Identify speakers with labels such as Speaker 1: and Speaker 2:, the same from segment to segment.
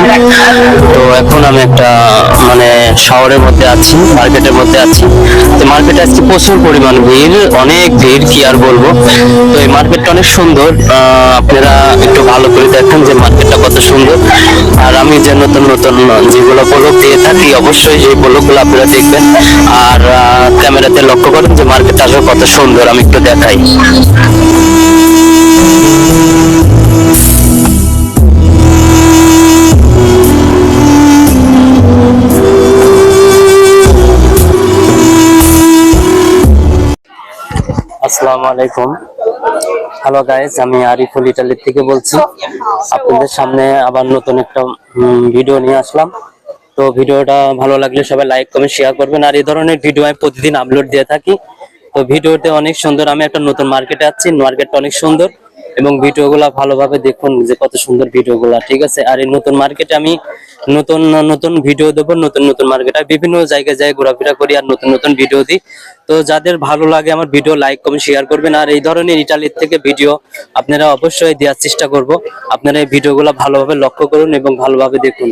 Speaker 1: আমি তো এখন আমি একটা মানে শহরের মধ্যে আছি মার্কেটের মধ্যে আছি। তো মার্কেটে আজকে প্রচুর পরিমাণ ভিড়, অনেক ভিড়, কি আর বলব? তো এই মার্কেটটা অনেক সুন্দর। আপনারা একটু ভালো করে দেখেন যে মার্কেটটা কত সুন্দর। আর আমি যে নতুন নতুন যেগুলো ব্লগ দিয়ে থাকি, অবশ্যই সেই ব্লগগুলো আপনারা দেখবেন। আর ক্যামেরাতে লক্ষ্য করেন যে মার্কেটটা আসলে কত সুন্দর, আমি একটু দেখাই। আসসালামু আলাইকুম। হ্যালো গাইস আমি আরিফুল ইটালির থেকে বলছি। আপনাদের সামনে আবার নতুন একটা ভিডিও নিয়ে আসলাম। তো ভিডিওটা ভালো লাগলে সবাই লাইক কমেন্ট শেয়ার করবেন। আর এই ধরনের ভিডিও আমি প্রতিদিন আপলোড দিয়ে থাকি। তো ভিডিওতে অনেক সুন্দর, আমি একটা নতুন মার্কেটে আছি। মার্কেটটা অনেক সুন্দর। এবং ভিডিওগুলো ভালোভাবে দেখুন যে কত সুন্দর ভিডিওগুলো, ঠিক আছে? আর এই নতুন মার্কেটে আমি নতুন নতুন ভিডিও দেবো, নতুন নতুন মার্কেটে বিভিন্ন জায়গায় যাই, ঘোরাফেরা করি আর নতুন নতুন ভিডিও দিই। তো যাদের ভালো লাগে আমার ভিডিও লাইক কমেন্ট শেয়ার করবেন। আর এই ধরনের ইটালির থেকে ভিডিও আপনারা অবশ্যই দেওয়ার চেষ্টা করব। আপনারা এই ভিডিওগুলো ভালোভাবে লক্ষ্য করুন এবং ভালোভাবে দেখুন।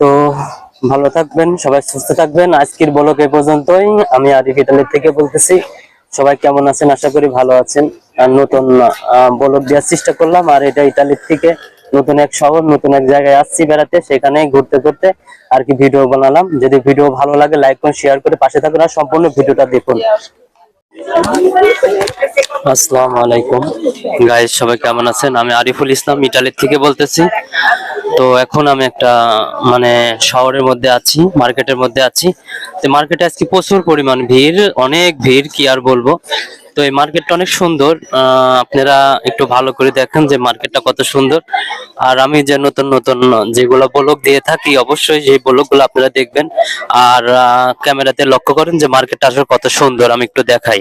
Speaker 1: তো ভালো থাকবেন, সবাই সুস্থ থাকবেন। আজকের বলক এ পর্যন্তই। আমি আরিফ ইতালি থেকে বলতেছি, সবাই কেমন আছেন? আশা করি ভালো আছেন। আর নতুন বলক দেওয়ার চেষ্টা করলাম। আর এটা ইতালির থেকে নতুন এক শহর, নতুন এক জায়গায় আসছি বেড়াতে, সেখানে ঘুরতে ঘুরতে আর কি ভিডিও বানালাম। যদি ভিডিও ভালো লাগে লাইক করুন শেয়ার করে পাশে থাকুন আর সম্পূর্ণ ভিডিওটা দেখুন। আসসালামু আলাইকুম। গাইজ সবাই কেমন আছেন? আমি আরিফুল ইসলাম, ইটালির থেকে বলতেছি। তো এখন আমি একটা মানে শহরের মধ্যে আছি মার্কেটের মধ্যে আছি। তো মার্কেটে আজকে প্রচুর পরিমাণ ভিড়, অনেক ভিড়, কি আর বলব? তো এই মার্কেটটা অনেক সুন্দর। আপনারা একটু ভালো করে দেখেন যে মার্কেটটা কত সুন্দর। আর আমি যে নতুন নতুন যেগুলো ব্লগ দিয়ে থাকি, অবশ্যই সেই ব্লগগুলো আপনারা দেখবেন। আর ক্যামেরাতে লক্ষ্য করেন যে মার্কেটটা আসলে কত সুন্দর, আমি একটু দেখাই।